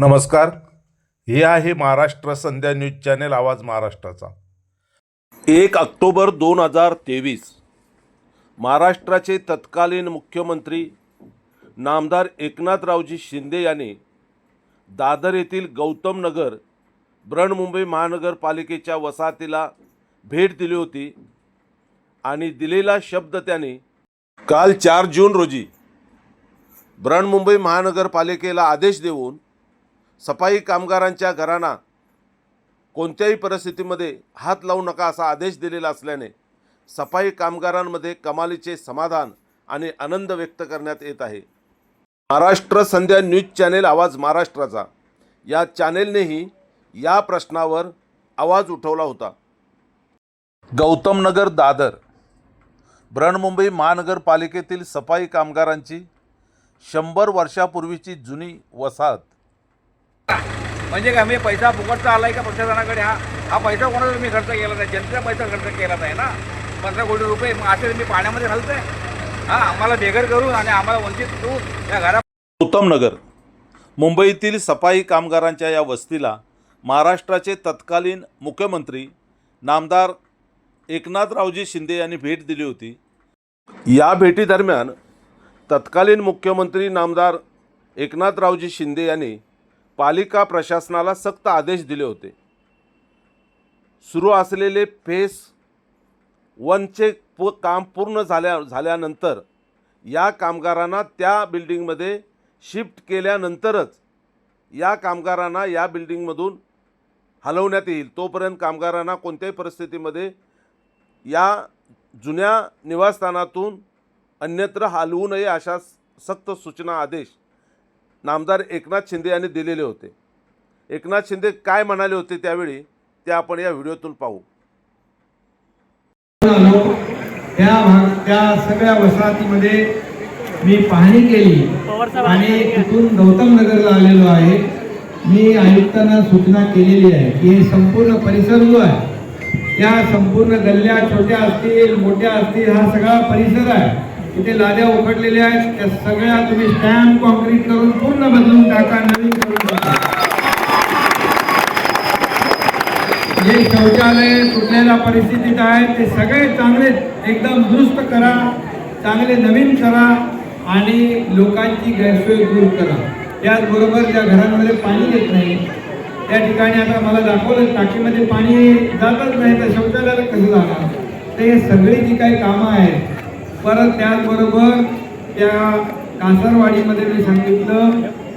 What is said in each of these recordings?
नमस्कार. हे आहे महाराष्ट्र संध्या न्यूज चॅनेल आवाज महाराष्ट्राचा. एक ऑक्टोबर दोन हजार तेवीस महाराष्ट्राचे तत्कालीन मुख्यमंत्री नामदार एकनाथरावजी शिंदे यांनी दादर येथील गौतम नगर बृहन्मुंबई महानगरपालिकेच्या वसाहतीला भेट दिली होती आणि दिलेला शब्द त्यांनी काल चार जून रोजी बृहन्मुंबई महानगरपालिकेला आदेश देऊन सफाई कामगारांच्या घरांना कोणत्याही परिस्थितीमध्ये हात लावू नका असा आदेश दिलेला असल्याने सफाई कामगारांमध्ये कमालीचे समाधान आणि आनंद व्यक्त करण्यात येत आहे. महाराष्ट्र संध्या न्यूज चॅनेल आवाज महाराष्ट्राचा. या चॅनेलनेही या प्रश्नावर आवाज उठवला होता. गौतम नगर दादर बृहन्मुंबई महानगरपालिकेतील सफाई कामगारांची शंभर वर्षापूर्वीची जुनी वसाहत म्हणजे काय मी पैसा फुकटचा आला आहे का प्रशासनाकडे? हा हा पैसा कोणाचा तुम्ही खर्च केला नाही जनतेचा पैसा खर्च केला नाही ना. पंधरा कोटी रुपये मग असे मी पाण्यामध्ये घालतोय. हा आम्हाला बेघर करून आणि आम्हाला वंचित करू या घरा उत्तम नगर मुंबईतील सफाई कामगारांच्या या वस्तीला महाराष्ट्राचे तत्कालीन मुख्यमंत्री नामदार एकनाथरावजी शिंदे यांनी भेट दिली होती. या भेटीदरम्यान तत्कालीन मुख्यमंत्री नामदार एकनाथरावजी शिंदे यांनी पालिका प्रशासनाला सक्त आदेश दिले होते. सुरू असलेले फेस वनचे प काम पूर्ण झाल्या झाल्यानंतर या कामगारांना त्या बिल्डिंगमध्ये शिफ्ट केल्यानंतरच या कामगारांना या बिल्डिंगमधून हलवण्यात येईल. तोपर्यंत कामगारांना कोणत्याही परिस्थितीमध्ये या जुन्या निवासस्थानातून अन्यत्र हलवू नये अशा सक्त सूचना आदेश नामदार एकनाथ शिंदे यांनी दिलेले होते. एकनाथ शिंदे काय म्हणाले होते त्यावेळी ते आपण या व्हिडिओतून पाहू. त्या त्या सगळ्या वसाहतीमध्ये मी पाहणी केली आणि तिथून गौतम नगरला आलेलो आहे. मी आयुक्तांना सूचना केलेली आहे की हे संपूर्ण परिसर जो आहे त्या संपूर्ण गल्ल्या छोट्या असतील मोठ्या असतील हा सगळा परिसर आहे. इथे लाद्या उघडलेल्या आहेत. त्या सगळ्या तुम्ही स्टॅम्प कॉन्क्रीट करून पूर्ण बदलून टाका नवीन करून टाका. जे शौचालय तुटलेल्या परिस्थितीत आहेत ते सगळे चांगले एकदम दुरुस्त करा चांगले नवीन करा आणि लोकांची गैरसोय दूर करा. त्याचबरोबर ज्या घरांमध्ये पाणी येत नाही त्या ठिकाणी आता मला दाखवलं टाकीमध्ये पाणी जातच नाही तर शौचालयाला कसं जाणार? तर हे सगळी जी काही कामं आहेत परत त्याचबरोबर त्या कासरवाडीमध्ये मी सांगितलं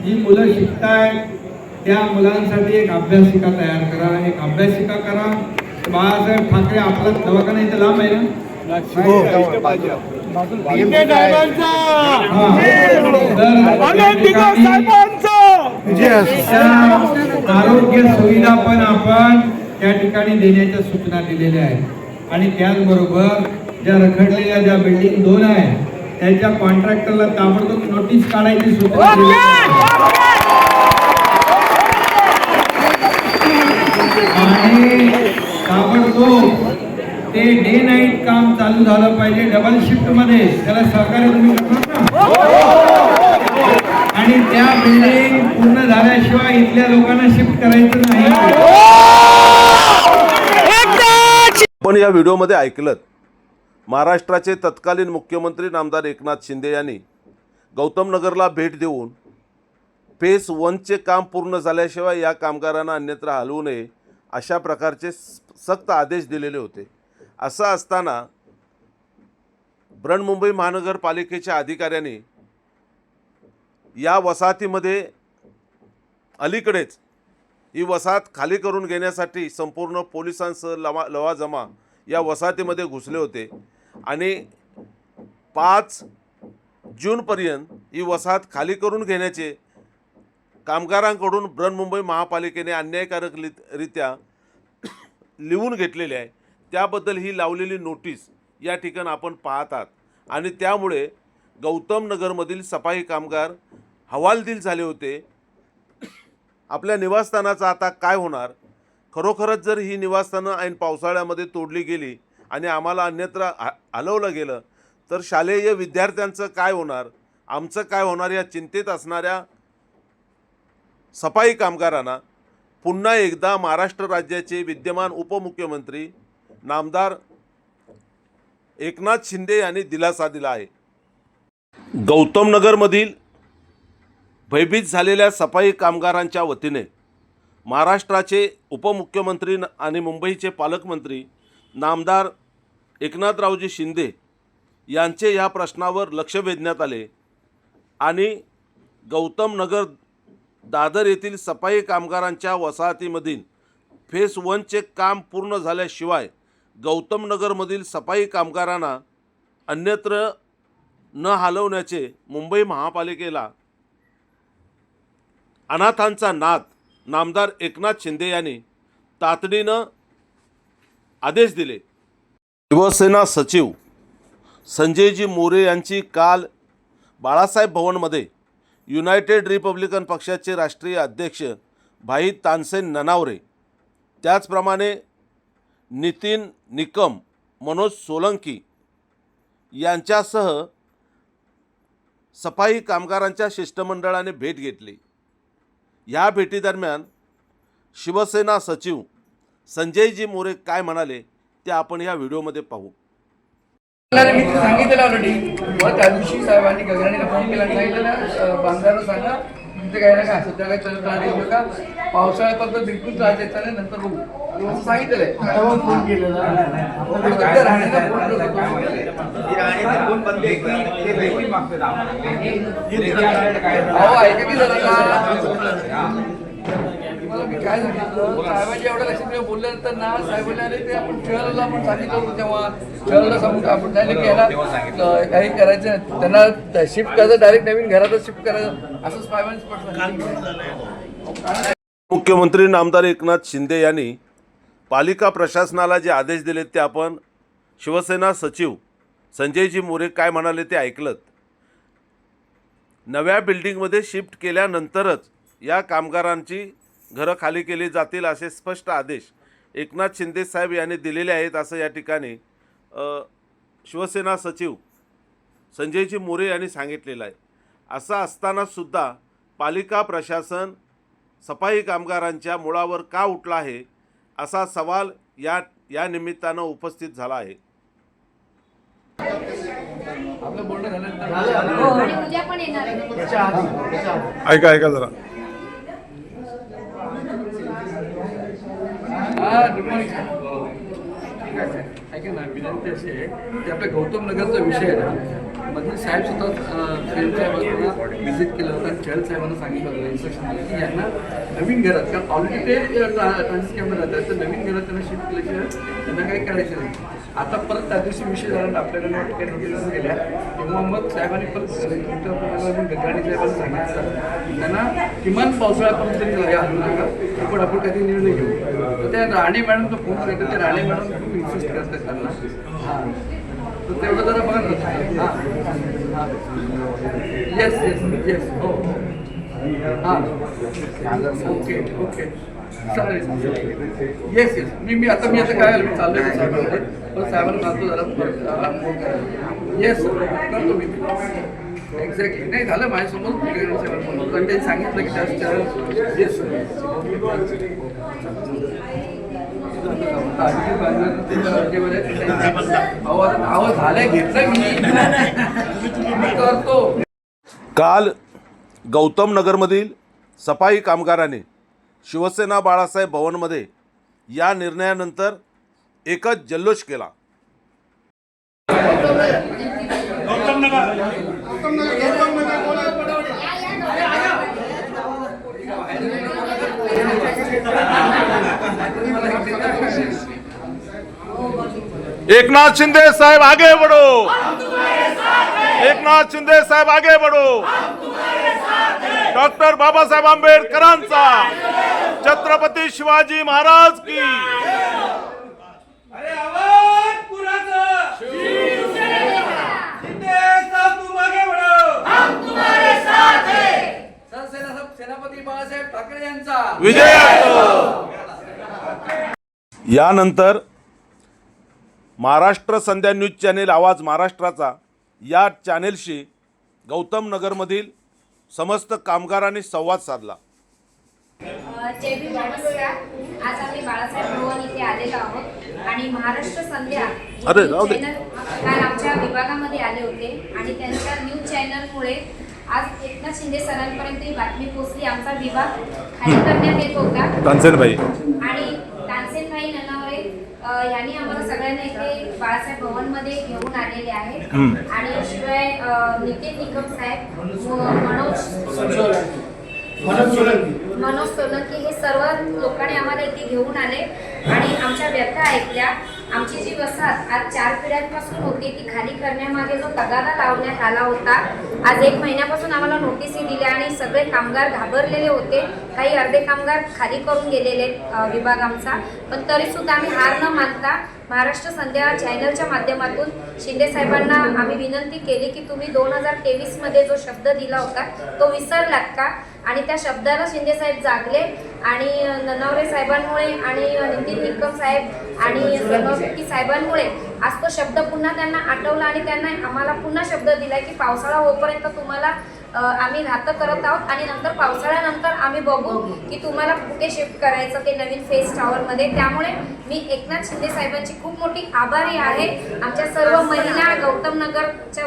जी मुलं शिकतायत त्या मुलांसाठी एक अभ्यासिका तयार करा एक अभ्यासिका करा. बाळासाहेब ठाकरे आपला दवाखाना इथे लांब आहे ना? हा. तर त्या आरोग्य सुविधा पण आपण त्या ठिकाणी देण्याच्या सूचना दिलेल्या आहेत. आणि त्याचबरोबर ज्या रखडलेल्या ज्या बिल्डिंग दोन आहेत त्याच्या कॉन्ट्रॅक्टरला ताबडतोब नोटीस काढायची सूचना आहे. आणि ताबडतोब ते डे नाईट काम चालू झालं पाहिजे डबल शिफ्टमध्ये. त्याला सहकार्य तुम्ही करणार आणि त्या बिल्डिंग पूर्ण झाल्याशिवाय इथल्या लोकांना शिफ्ट करायचं नाही. आपण या व्हिडिओमध्ये ऐकलं महाराष्ट्राचे तत्कालीन मुख्यमंत्री नामदार एकनाथ शिंदे यांनी गौतमनगरला भेट देऊन फेस वनचे काम पूर्ण झाल्याशिवाय या कामगारांना अन्यत्र हलवू नये अशा प्रकारचे सक्त आदेश दिलेले होते. असं असताना बृहन्मुंबई महानगरपालिकेच्या अधिकाऱ्यांनी या वसाहतीमध्ये अलीकडेच ही वसाहत खाली करून घेण्यासाठी संपूर्ण पोलिसांसह लवा लवाजमा या वसाहतीमध्ये घुसले होते. आणि पाच जूनपर्यंत ही वसाहत खाली करून घेण्याचे कामगारांकडून बृहन्मुंबई महापालिकेने अन्यायकारक लित- रित्या लिहून घेतलेले आहे. त्याबद्दल ही लावलेली नोटीस या ठिकाणी आपण पाहतात आणि त्यामुळे गौतम नगरमधील सफाई कामगार हवालदिल झाले होते. आपल्या निवासस्थानाचं आता काय होणार? खरोखरच जर ही निवासस्थानं ऐन पावसाळ्यामध्ये तोडली गेली आणि आम्हाला अन्यत्र ह हलवलं गेलं तर शालेय विद्यार्थ्यांचं काय होणार? आमचं काय होणार या चिंतेत असणाऱ्या सफाई कामगारांना पुन्हा एकदा महाराष्ट्र राज्याचे विद्यमान उपमुख्यमंत्री नामदार एकनाथ शिंदे यांनी दिलासा दिला आहे. गौतमनगरमधील भयभीत झालेल्या सफाई कामगारांच्या वतीने महाराष्ट्राचे उपमुख्यमंत्री आणि मुंबईचे पालकमंत्री नामदार एकनाथरावजी शिंदे यांचे या प्रश्नावर लक्ष वेधण्यात आले आणि गौतम नगर दादर येथील सफाई कामगारांच्या वसाहतीमधील फेस वनचे काम पूर्ण झाल्याशिवाय गौतमनगरमधील सफाई कामगारांना अन्यत्र न हलवण्याचे मुंबई महापालिकेला अनाथांचा नाद नामदार एकनाथ शिंदे यांनी तातडीनं आदेश दिले. शिवसेना सचिव संजयजी मोरे यांची काल बाळासाहेब भवनमध्ये युनायटेड रिपब्लिकन पक्षाचे राष्ट्रीय अध्यक्ष भाई तानसेन ननावरे त्याचप्रमाणे नितीन निकम मनोज सोलंकी यांच्यासह सफाई कामगारांच्या शिष्टमंडळाने भेट घेतली. ह्या भेटीदरम्यान शिवसेना सचिव संजयजी मोरे काय म्हणाले? ते आपण या व्हिडिओमध्ये पाहू मी ते सांगितलेलं ऑलरेडी मग त्या दिवशी साहेबांनी गगराणीला फोन केला आणि सांगितलं बांधकारांना सांगा काय नका सध्या काय चल त्रास देऊ नका पावसाळ्यापर्यंत बिलकुल त्रास द्यायचा नाही नंतर बघू असं सांगितलेलं फोन केलेला अहो ऐका की जरा का तुम्हाला मी काय सांगितलं? साहेबांच्या एवढ्या लक्षात ठेवा बोलल्यानंतर ना साहेबांनी आले ते आपण चहलला आपण सांगितलं होतं तेव्हा. चहलला सांगून आपण सांगितलं की याला अं, काही करायचं नाही. त्यांना शिफ्ट करायचं डायरेक्ट नवीन घरातच शिफ्ट करायचं. साहेबांनी स्पष्ट मुख्यमंत्री नामदार एकनाथ शिंदे यांनी पालिका प्रशासनाला जे आदेश दिले ते आपण शिवसेना सचिव संजयजी मोरे काय म्हणाले ते ऐकलत. नव्या बिल्डिंगमध्ये शिफ्ट केल्यानंतरच या कामगारांची घरं खाली केली जातील असे स्पष्ट आदेश एकनाथ शिंदे साहेब यांनी दिलेले आहेत असं या ठिकाणी शिवसेना सचिव संजयजी मोरे यांनी सांगितलेलं आहे. असं असतानासुद्धा पालिका प्रशासन सफाई कामगारांच्या मुळावर का उठला आहे असा सवाल या या निमित्तानं उपस्थित झाला आहे. ऐका ऐका जरा हा गुड मॉर्निंग ठीक आहे साहेब ऐका हो. ना विनंती अशी आहे की आपल्या गौतम नगरचा विषय आहे ना मधील साहेब स्वतः फेल साहेबांना व्हिजिट केलं होतं आणि चहल साहेबांना सांगितलं होतं इन्स्ट्रक्शन दिलं. की यांना नवीन घरात कारण ऑलरेडी ते ट्रान्सिट कॅमेरा राहतात तर नवीन घरात त्यांना शिफ्ट केल्याशिवाय त्यांना काही करायचं नाही. आता परत त्या दिवशी विषय झाला आपल्याला काही नोटीस गेल्या तेव्हा मग साहेबांनी परत गंगाणी साहेबांना सांगितलं. त्यांना किमान पावसाळ्यापर्यंत तरी जागा हलू नका. पण आपण कधी निर्णय घेऊ. राणे मॅडमचा फोन करायचा त्या राणे मॅडम खूप इन्सिस्ट करतात त्यांना. हां. तर तेवढं जरा बघा हां. हां. येस येस येस हो. हां. ओके ओके चालेल. येस येस मी मी आता मी आता काय मी चाललोय ना साहेबांकडे. पण साहेबांना सांगतो जरा. येस करतो मी. एक्झॅक्टली नाही झालं माझ्यासमोर. त्यांनी सांगितलं की त्या येस आवाज आवाज झालाय घेतलं मी मी करतो काल गौतम नगरमधील सफाई कामगाराने शिवसेना बाळासाहेब भवनमध्ये या निर्णयानंतर एकच जल्लोष केला. एकनाथ शिंदे साहेब आगे बढ़ो। एकनाथ शिंदे साहेब आगे बढ़ो। डॉक्टर बाबासाहेब आंबेडकरांचा। छत्रपती शिवाजी महाराज की। साहब सेनापती बाळासाहेब ठाकरे यांचा। विजय असो. यानंतर महाराष्ट्र संध्या न्यूज चॅनेल आवाज महाराष्ट्राचा. या चॅनेलशी गौतम नगरमधील समस्त कामगारांनी संवाद साधला. अ, जय भीम नमस्कार. आज आम्ही बाळासाहेब भवन इथे आलेलो आहोत आणि महाराष्ट्र संध्या अरे, राहू दे. चॅनल काल आमच्या विभागामध्ये आले होते आणि त्यांच्या न्यूज चॅनलमुळे आज एकनाथ शिंदे सरांपर्यंत ही बातमी पोहोचली. आमचा विभाग खाली करण्यात येत होता. आणि तानसेनभाई ननावरे यांनी आम्हाला सगळ्यांना इथे बाळासाहेब भवनमध्ये घेऊन आलेले आहेत. आणि शिवाय अ, नितीन निकम साहेब मनोज मनोज सोलंकी. हे सर्व लोकांनी आम्हाला इथे घेऊन आले. आणि आमच्या व्यथा ऐकल्या. आमची जी वसाहत आज चार पिढ्यांपासून होती ती खाली करण्यामागे जो तगादा लावण्यात आला होता आज एक महिन्यापासून आम्हाला नोटीसही दिल्या आणि सगळे कामगार घाबरलेले होते. काही अर्धे कामगार खाली करून गेलेले विभाग आमचा. पण तरी सुद्धा आम्ही हार न मानता महाराष्ट्र संध्या चॅनलच्या माध्यमातून शिंदे साहेबांना आम्ही विनंती केली की तुम्ही दोन हजार तेवीसमध्ये जो शब्द दिला होता तो विसरलात का? आणि त्या शब्दाला शिंदे साहेब जागले आणि ननवरे साहेबांमुळे आणि नितीन निकम साहेब आणि साहेबांमुळे आज तो शब्द पुन्हा त्यांना आठवला आणि त्यांना आम्हाला पुन्हा शब्द दिला की पावसाळा होईपर्यंत तुम्हाला आम्ही राहतं करत आहोत आणि नंतर पावसाळ्यानंतर आम्ही बघू की तुम्हाला कुठे शिफ्ट करायचं ते नवीन फेस टॉवरमध्ये त्यामुळे मी एकनाथ शिंदे साहेबांची खूप मोठी आभारी आहे. आमच्या सर्व महिला गौतम नगरच्या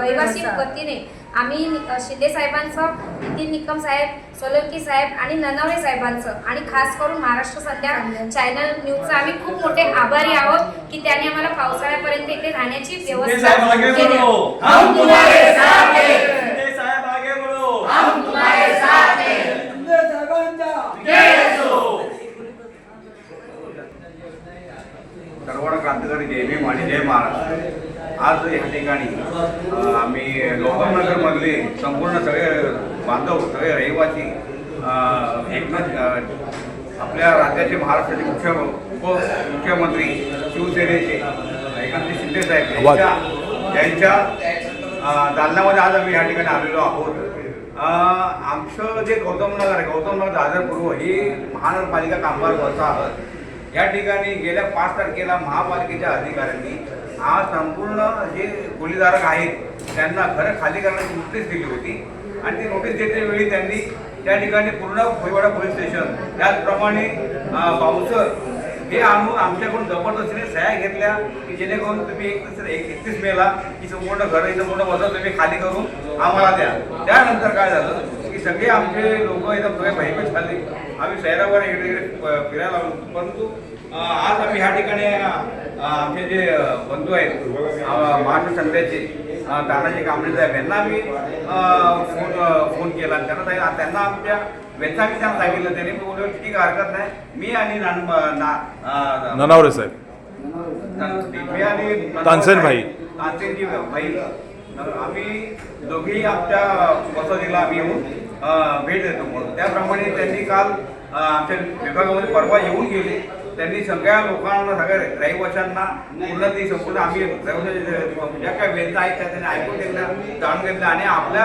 रहिवासी वतीने आम्ही शिंदे साहेबांचं नितीन निकम साहेब सोलंकी साहेब आणि ननवरे साहेबांचं आणि खास करून महाराष्ट्र सध्या चॅनल न्यूजचं आम्ही खूप मोठे आभारी आहोत की त्यांनी आम्हाला पावसाळ्यापर्यंत इथे राहण्याची व्यवस्था केली. सर्वांना क्रांतिकारी जय भीम आणि जय महाराष्ट्र. आज या ठिकाणी आम्ही गौतमनगरमधले संपूर्ण सगळे बांधव सगळे रहिवासी एकनाथ आपल्या राज्याचे महाराष्ट्राचे मुख्य उप मुख्यमंत्री शिवसेनेचे एकनाथ शिंदे साहेब आवाज. यांच्या यांच्या दालनामध्ये आज आम्ही या ठिकाणी आलेलो आहोत आमचं जे गौतमनगर आहे गौतमनगर दादर पूर्व ही महानगरपालिका कामगार वसाहत या ठिकाणी गेल्या पाच तारखेला महापालिकेच्या अधिकाऱ्यांनी आज संपूर्ण जे गोलीधारक आहेत त्यांना घरं खाली करण्याची नोटीस दिली होती. आणि ती नोटीस देते वेळी त्यांनी त्या ठिकाणी पूर्ण भोईवाडा पोलीस स्टेशन त्याचप्रमाणे अं, बाउन्सर हे आणून आमच्याकडून जबरदस्तीने सह्या घेतल्या की जेणेकरून तुम्ही एकतीस एक एकतीस मेला की संपूर्ण घर इथं पूर्ण वजन तुम्ही खाली करून आम्हाला द्या. त्यानंतर काय झालं की सगळे आमचे लोक इथं सगळे भयभीत झाले. आम्ही शहरावर इकडे इकडे फिरायला लागलो परंतु आज आम्ही ह्या ठिकाणी आमचे जे बंधू आहेत महाराष्ट्र अं, तानाजी कांबळे साहेब यांना आम्ही फोन फोन केला. त्यांना सांगितलं- त्यांना आमच्या व्यथा मी त्यांना सांगितलं. त्यांनी बोललो ठीक हरकत नाही. मी आणि ननावरे साहेब. मी आणि तानसेनभाई. तानसेनजी भाई. आम्ही दोघेही आमच्या वसतीला आम्ही येऊन भेट देतो. म्हणून त्याप्रमाणे त्यांनी काल आमच्या विभागामध्ये परवा येऊन गेले. त्यांनी सगळ्या लोकांना सगळ्या रहिवाशांना पूर्ण ती संपूर्ण आम्ही ज्या काही वेदना आहेत त्या त्यांनी ऐकून घेतल्या जाणून घेतल्या आणि आपल्या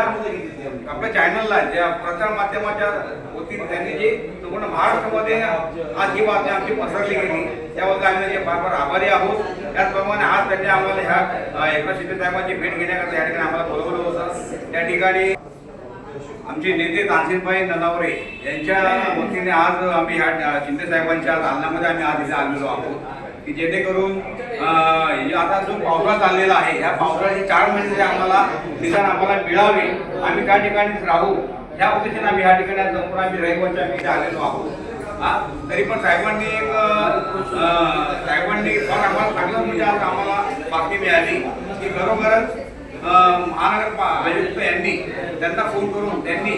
आपल्या चॅनलला ज्या प्रचार माध्यमाच्या वतीने त्यांनी जे संपूर्ण महाराष्ट्रामध्ये आज ही बातमी आमची पसरली गेली त्याबद्दल आम्ही जे फार फार आभारी आहोत. त्याचप्रमाणे आज त्यांनी आम्हाला ह्या अ, एकनाथ शिंदे साहेबांची भेट घेण्याकरता या ठिकाणी आम्हाला बोलवलं होतं. त्या ठिकाणी आमचे नेते तानसेनभाई नलावरे यांच्या वतीने आज आम्ही ह्या अ, शिंदे साहेबांच्या दालनामध्ये आम्ही आज इथे आलेलो आहोत. की जेणेकरून आता जो पावसाळा चाललेला आहे ह्या पावसाळ्याचे चार महिने जरी आम्हाला निदान आम्हाला मिळावे आम्ही त्या ठिकाणीच राहू ह्या उद्देशाने आम्ही ह्या ठिकाणी आज आम्ही रहिवासी आम्ही इथे आलेलो आहोत. हा? तरी पण साहेबांनी एक साहेबांनी फार आम्हाला चांगलं म्हणजे आज आम्हाला बातमी मिळाली की खरोखरच अ, महानगर आयुक्त यांनी त्यांना फोन करून त्यांनी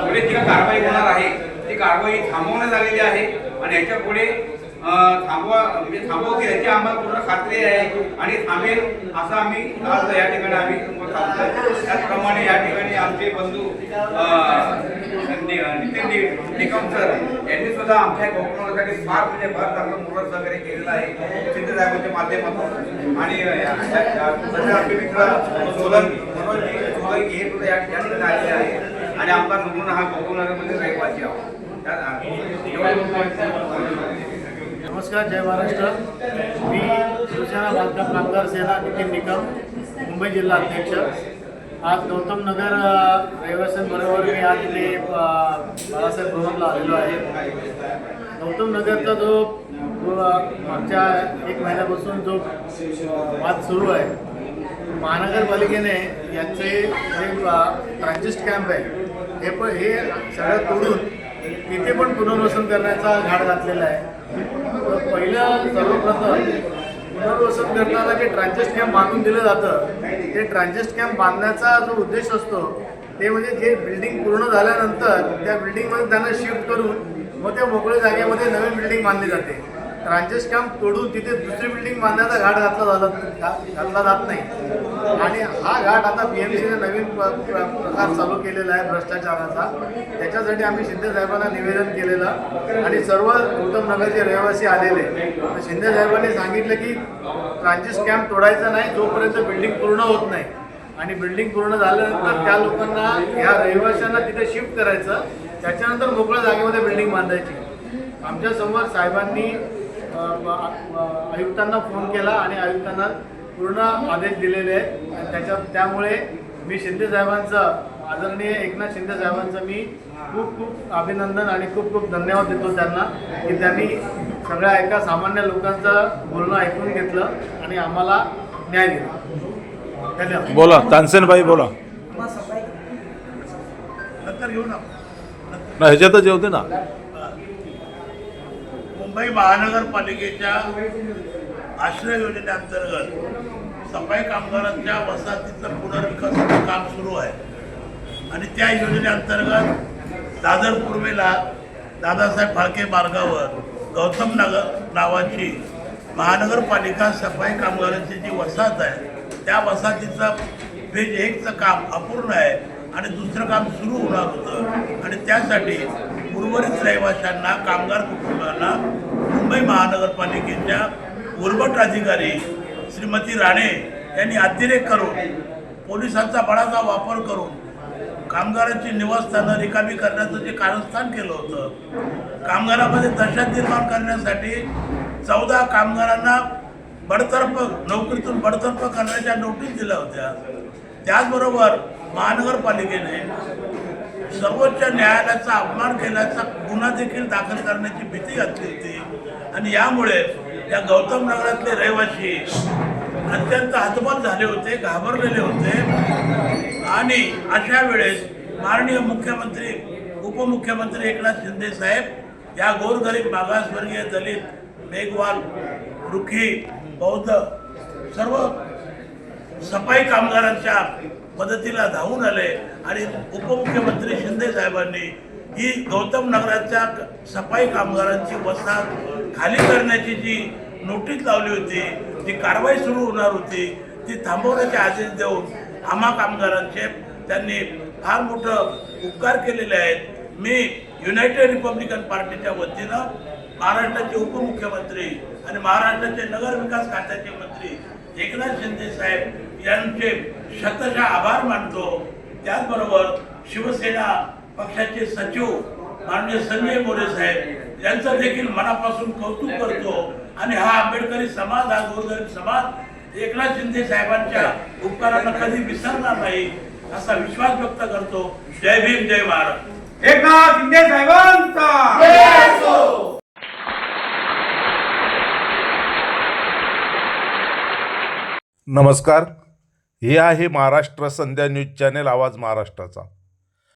पुढे जी कारवाई होणार आहे. ती कारवाई थांबवण्यात आलेली आहे आणि याच्यापुढे थांबवा म्हणजे थांबवतील याची आम्हाला पूर्ण खात्री आहे आणि थांबेल असं आम्ही आज या ठिकाणी आम्ही त्याचप्रमाणे या ठिकाणी आमचे बंधू नितीन निकम सर यांनी सुद्धा आमच्या कोकणासाठी फार म्हणजे फार चांगलं मोठं सहकार्य केलेलं आहे सिद्ध साहेबांच्या माध्यमातून आणि या- आपले मित्र सोलंकी सोलंकी हे सुद्धा या ठिकाणी आलेले आहे आणि आमचा नमुना हा कोकणनगरमध्ये रहिवासी आहोत नमस्कार जय महाराष्ट्र. मी शिवसेना बांधकाम कामगार सेना नितीन निकम मुंबई जिल्हा अध्यक्ष. आज गौतम नगर रहिवाशांबरोबर मी आज इथे बाळासाहेब भवनला आलेलो आहे. गौतम नगरचा जो मागच्या एक महिन्यापासून जो वाद सुरू आहे महानगरपालिकेने यांचे जे ट्रान्झिस्ट कॅम्प आहे हे पण हे सगळं तोडून तिथे पण पुनर्वसन करण्याचा घाट घातलेला आहे. पहिलं सर्वप्रथम पुनर्वसन करताना जे ट्रान्झिस्ट कॅम्प बांधून दिलं जातं ते ट्रान्झिस्ट कॅम्प बांधण्याचा जो उद्देश असतो ते म्हणजे जे बिल्डिंग पूर्ण झाल्यानंतर त्या बिल्डिंगमध्ये त्यांना शिफ्ट करून मग त्या मोकळ्या जागेमध्ये नवीन बिल्डिंग बांधली जाते. रांजेश कॅम्प तोडून तिथे दुसरी बिल्डिंग बांधण्याचा घाट घातला झाला घातला जात नाही. आणि हा घाट आता बी एम सीने नवीन प्रकार चालू केलेला आहे भ्रष्टाचाराचा. त्याच्यासाठी आम्ही शिंदे साहेबांना निवेदन केलेलं. आणि सर्व उत्तम नगरचे रहिवासी आलेले. तर शिंदे साहेबांनी सांगितलं की रांजेश कॅम्प तोडायचा नाही जोपर्यंत बिल्डिंग पूर्ण होत नाही. आणि बिल्डिंग पूर्ण झाल्यानंतर त्या लोकांना ह्या रहिवाशांना तिथे शिफ्ट करायचं. त्याच्यानंतर मोकळ्या जागेमध्ये बिल्डिंग बांधायची. आमच्यासमोर साहेबांनी आयुक्तांना फोन केला आणि आयुक्तांना पूर्ण आदेश दिलेले आहेत. आणि त्याच्या त्यामुळे मी शिंदे साहेबांचं आदरणीय एकनाथ शिंदे साहेबांचं मी खूप खूप अभिनंदन आणि खूप खूप धन्यवाद देतो त्यांना की त्यांनी सगळ्या एका सामान्य लोकांचं बोलणं ऐकून घेतलं आणि आम्हाला न्याय दिला. धन्यवाद. बोला तानसेनबाई बोला. नंतर घेऊ ना ना ह्याच्यातच येऊ दे ना. मुंबई महानगरपालिकेच्या आश्रय योजनेअंतर्गत सफाई कामगारांच्या वसाहतीचं पुनर्विकासाचं काम सुरू आहे. आणि त्या योजनेअंतर्गत दादर पूर्वेला दादासाहेब फाळके मार्गावर गौतम नगर नावाची महानगरपालिका सफाई कामगारांची जी वसाहत आहे त्या वसाहतीचं फेज एकचं काम अपूर्ण आहे आणि दुसरं काम सुरू होणार होतं. आणि त्यासाठी उर्वरित रहिवाशांना कामगार कुटुंबांना मुंबई महानगरपालिकेच्या उर्वट अधिकारी श्रीमती राणे यांनी अतिरेक करून पोलिसांचा बळाचा वापर करून कामगारांची निवासस्थानं रिकामी करण्याचं जे कारस्थान केलं होतं कामगारामध्ये दहशत निर्माण करण्यासाठी चौदा कामगारांना बडतर्फ नोकरीतून बडतर्फ करण्याच्या नोटीस दिल्या होत्या. त्याचबरोबर महानगरपालिकेने सर्वोच्च न्यायालयाचा अपमान केल्याचा गुन्हा देखील दाखल करण्याची भीती घातली होती. आणि यामुळे या गौतम नगरातले रहिवासी अत्यंत हतबल झाले होते घाबरलेले होते. आणि अशा वेळेस माननीय मुख्यमंत्री उपमुख्यमंत्री एकनाथ शिंदे साहेब या गोरगरीब मागासवर्गीय दलित मेघवाल रुखी बौद्ध सर्व सफाई कामगारांच्या मदतीला धावून आले. आणि उपमुख्यमंत्री शिंदे साहेबांनी ही गौतम नगराच्या क- सफाई कामगारांची वसाहत खाली करण्याची जी नोटीस लावली होती जी कारवाई सुरू होणार होती ती थांबवण्याचे आदेश देऊन आम्हा कामगारांचे त्यांनी फार मोठं उपकार केलेले आहेत. मी युनायटेड रिपब्लिकन पार्टीच्या वतीनं महाराष्ट्राचे उपमुख्यमंत्री आणि महाराष्ट्राचे नगर विकास खात्याचे मंत्री एकनाथ शिंदे साहेब यांचे शतशः आभार मानतो. त्याचबरोबर शिवसेना पक्षाचे सचिव माननीय संजय मोरे साहेब यांचं देखील मनापासून कौतुक करतो. आणि हा आंबेडकरी समाज हा गोरगरीब समाज एकनाथ शिंदे साहेबांच्या उपकारांना कधी विसरणार नाही असा विश्वास व्यक्त करतो. जय भीम जय महाराज एकनाथ शिंदे साहेबांचा. नमस्कार. हे आहे महाराष्ट्र संध्या न्यूज चॅनेल आवाज महाराष्ट्राचा.